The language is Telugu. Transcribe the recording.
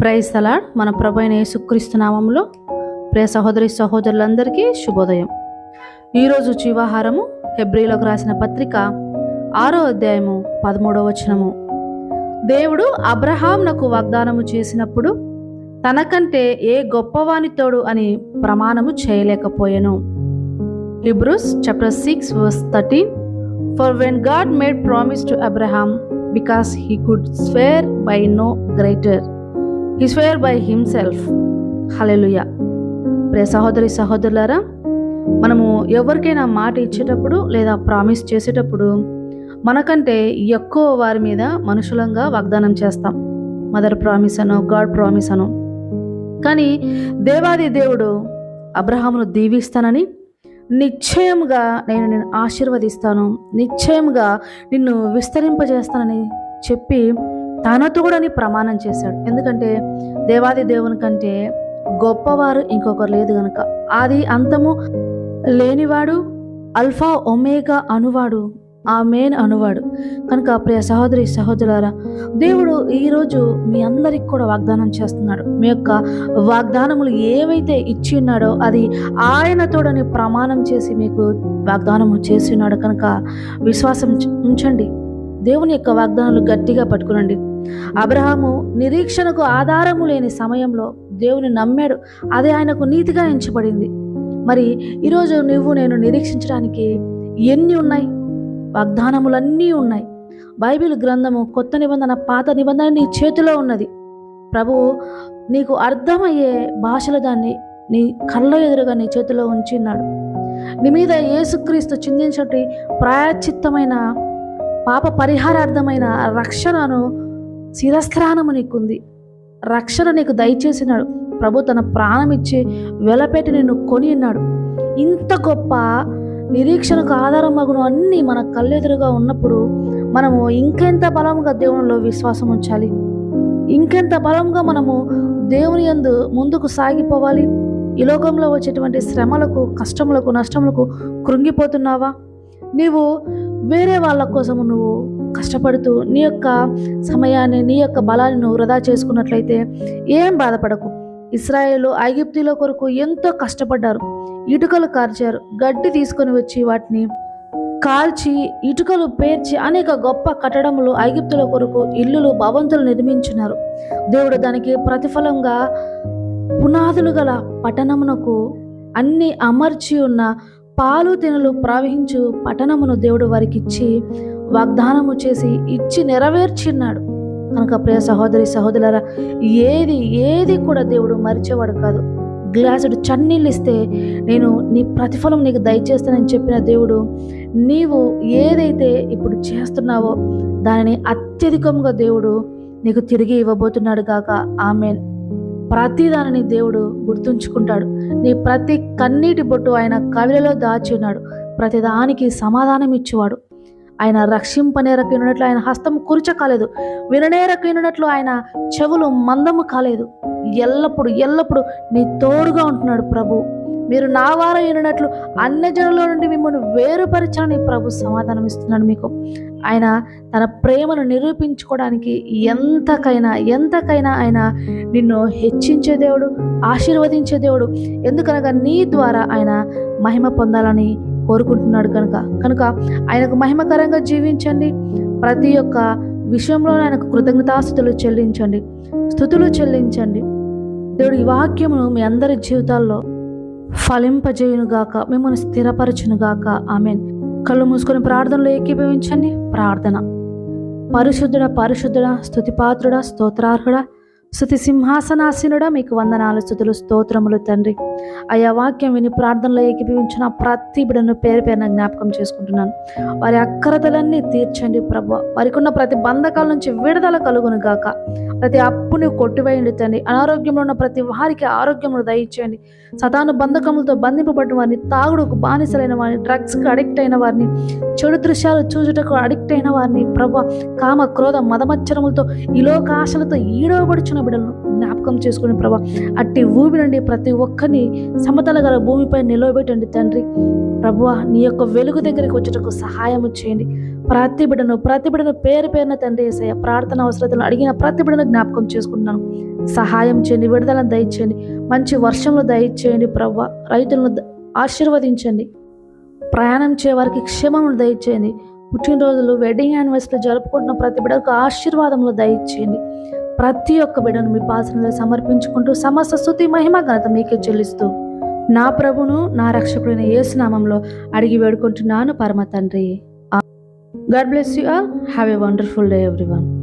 ప్రైజ్ తలాడ్ మన ప్రభు అయిన యేసుక్రీస్తు నామంలో ప్రియ సహోదరి సహోదరులందరికీ శుభోదయం. ఈరోజు జీవాహారము హెబ్రిలోకి రాసిన పత్రిక ఆరో అధ్యాయము పదమూడవ వచనము. దేవుడు అబ్రహాంనకు వాగ్దానము చేసినప్పుడు తనకంటే ఏ గొప్పవానితోడు అని ప్రమాణము చేయలేకపోయెను. Hebrews chapter six verse thirteen. For when God made promise to Abraham because he could swear by no greater he swear by himself hallelujah pray సహోదరి సహోదరులారా మనము ఎవరికైనా మాట ఇచ్చేటప్పుడు లేదా ప్రామిస్ చేసేటప్పుడు మనకంటే ఎక్కువ వారి మీద మనుషులంగా వాగ్దానం చేస్తాం. మదర్ ప్రామిస్ అను గాడ్ ప్రామిస్ అను. కానీ దేవాది దేవుడు అబ్రహామును దీవిస్తానని నిశ్చయముగా నేను నిన్ను ఆశీర్వదిస్తాను నిశ్చయముగా నిన్ను విస్తరింపజేస్తానని చెప్పి తనతోడని ప్రమాణం చేశాడు. ఎందుకంటే దేవాది దేవుని కంటే గొప్పవారు ఇంకొకరు లేదు గనుక. ఆది అంతము లేనివాడు అల్ఫా ఒమేగా అనువాడు ఆ మెయిన్ అనువాడు. కనుక ప్రియ సహోదరి సహోదరులారా దేవుడు ఈరోజు మీ అందరికి కూడా వాగ్దానం చేస్తున్నాడు. మీ యొక్క వాగ్దానములు ఏవైతే ఇచ్చి ఉన్నాడో అది ఆయనతోడని ప్రమాణం చేసి మీకు వాగ్దానము చేసి ఉన్నాడు. కనుక విశ్వాసం ఉంచండి. దేవుని యొక్క వాగ్దానాలు గట్టిగా పట్టుకునండి. అబ్రహాము నిరీక్షణకు ఆధారము లేని సమయంలో దేవుని నమ్మాడు. అదే ఆయనకు నీతిగా ఎంచబడింది. మరి ఈరోజు నువ్వు నేను నిరీక్షించడానికి ఎన్ని ఉన్నాయి? వాగ్దానములన్నీ ఉన్నాయి. బైబిల్ గ్రంథము కొత్త నిబంధన పాత నిబంధన నీ చేతిలో ఉన్నది. ప్రభువు నీకు అర్థమయ్యే భాషలో దాన్ని నీ కళ్ళ ఎదురుగా నీ చేతిలో ఉంచిన్నాడు నీ మీద యేసుక్రీస్తు చిందించటి ప్రాయచిత్తమైన పాప పరిహారార్థమైన రక్షణను శిరస్థానము నీకుంది. రక్షణ నీకు దయచేసినాడు. ప్రభు తన ప్రాణం ఇచ్చి వెలపెట్టి నిన్ను కొని ఉన్నాడు ఇంత గొప్ప నిరీక్షణకు ఆధారం మగును అన్నీ మన కళ్ళెదురుగా ఉన్నప్పుడు మనము ఇంకెంత బలంగా దేవునిలో విశ్వాసం ఉంచాలి? ఇంకెంత బలంగా మనము దేవుని యందు ముందుకు సాగిపోవాలి? ఈ లోకంలో వచ్చేటువంటి శ్రమలకు కష్టములకు నష్టములకు కృంగిపోతున్నావా? నీవు వేరే వాళ్ళ కోసము నువ్వు కష్టపడుతూ నీ యొక్క సమయాన్ని నీ యొక్క బలాన్ని నువ్వు వృధా చేసుకున్నట్లయితే ఏం బాధపడకు. ఇస్రాయేలు ఐగిప్తుల కొరకు ఎంతో కష్టపడ్డారు. ఇటుకలు కార్చారు. గడ్డి తీసుకొని వచ్చి వాటిని కాల్చి ఇటుకలు పేర్చి అనేక గొప్ప కట్టడములు ఐగిప్తుల కొరకు ఇల్లులు భవంతులు నిర్మించినారు. దేవుడు దానికి ప్రతిఫలంగా పునాదులు గల పట్టణమునకు అన్ని అమర్చి ఉన్న పాలు తినలు ప్రవహించు పట్టణమును దేవుడు వారికి ఇచ్చి వాగ్దానము చేసి ఇచ్చి నెరవేర్చిన్నాడు. కనుక ప్రియ సహోదరి సహోదరులరా ఏది ఏది కూడా దేవుడు మరిచేవాడు కాదు. గ్లాసుడు చన్నీళ్ళు ఇస్తే నేను నీ ప్రతిఫలం నీకు దయచేస్తానని చెప్పిన దేవుడు నీవు ఏదైతే ఇప్పుడు చేస్తున్నావో దానిని అత్యధికంగా దేవుడు నీకు తిరిగి ఇవ్వబోతున్నాడు గాక. ఆమెన్. ప్రతి దానిని దేవుడు గుర్తుంచుకుంటాడు. నీ ప్రతి కన్నీటి బొట్టు ఆయన కవిలలో దాచి ఉన్నాడు. ప్రతిదానికి సమాధానం ఇచ్చేవాడు. ఆయన రక్షింపనేరకైనట్లు ఆయన హస్తం కురుచ కాలేదు. విననేరకైనట్లు ఆయన చెవులు మందము కాలేదు. ఎల్లప్పుడు ఎల్లప్పుడు నీ తోడుగా ఉంటున్నాడు ప్రభు. మీరు నా వారం అయినట్లు అన్ని జనుల నుండి మిమ్మల్ని వేరుపరచాలని ప్రభు సమాధానం ఇస్తున్నాడు మీకు. ఆయన తన ప్రేమను నిరూపించుకోవడానికి ఎంతకైనా ఎంతకైనా ఆయన నిన్ను హెచ్చించే దేవుడు ఆశీర్వదించే దేవుడు. ఎందుకనగా నీ ద్వారా ఆయన మహిమ పొందాలని కోరుకుంటున్నాడు కనుక. కనుక ఆయనకు మహిమకరంగా జీవించండి. ప్రతి ఒక్క విషయంలో ఆయనకు కృతజ్ఞతాస్థుతులు చెల్లించండి. స్థుతులు చెల్లించండి. దేవుడు ఈ వాక్యమును మీ అందరి జీవితాల్లో ఫలింపజేయునుగాక మిమ్మల్ని స్థిరపరచునుగాక. ఆమెన్. కళ్ళు మూసుకొని ప్రార్థనలో ఏకీభవించండి. ప్రార్థన. పరిశుద్ధుడ పరిశుద్ధుడ స్థుతిపాత్రుడ స్తోత్రార్హుడ స్థుతి సింహాసనాసీనుడ మీకు వందనాలు స్థుతులు స్తోత్రములు తండ్రి. ఆయా వాక్యం విని ప్రార్థనలో ఏకీభవించిన ప్రతి బిడను పేరు పేరున జ్ఞాపకం చేసుకుంటున్నాను. వారి అక్కరతలన్నీ తీర్చండి ప్రభు. వారికి ఉన్న ప్రతి బంధకాల నుంచి విడుదల కలుగును గాక. ప్రతి అప్పుని కొట్టివేయండి తండ్రి. అనారోగ్యంలో ఉన్న ప్రతి వారికి ఆరోగ్యమును దయచేయండి. సతాను బంధకములతో బంధింపబడిన వారిని తాగుడుకు బానిసలైన వారిని డ్రగ్స్కి అడిక్ట్ అయిన వారిని చెడు దృశ్యాలు చూచుటకు అడిక్ట్ అయిన వారిని ప్రభు కామ క్రోధ మదమచ్చరములతో ఈ లోక ఆశలతో ఈడవబడుచున్న బిడ్డలను జ్ఞాపకం చేసుకుని ప్రభా అట్టి భూమి నుండి ప్రతి ఒక్కరిని సమతల గల భూమిపై నిలవబెట్టండి తండ్రి. ప్రభువా నీ యొక్క వెలుగు దగ్గరికి వచ్చేటకు సహాయం చేయండి. ప్రతి బిడ్డను ప్రతి బిడ్డను పేరు పేరున తండ్రి వేసాయ ప్రార్థన అవసరతను అడిగిన ప్రతి బిడ్డను జ్ఞాపకం చేసుకుంటున్నాను. సహాయం చేయండి విడుదలను దయచేయండి మంచి వర్షంలో దయచేయండి ప్రభు రైతులను ఆశీర్వదించండి. ప్రయాణం చేయవారికి క్షేమములు దయచేయండి. పుట్టినరోజులు వెడ్డింగ్ యానివర్సరీ జరుపుకుంటున్న ప్రతి బిడ్డకు ఆశీర్వాదములు దయచేయండి. ప్రతి ఒక్క బిడను మీ పాసనలో సమర్పించుకుంటూ సమస్త స్థుతి మహిమ ఘనత మీకే చెల్లిస్తూ నా ప్రభును నా రక్షకుడైన యేసునామంలో అడిగి వేడుకుంటున్నాను పరమ తండ్రి. God bless you all. Have a wonderful day everyone.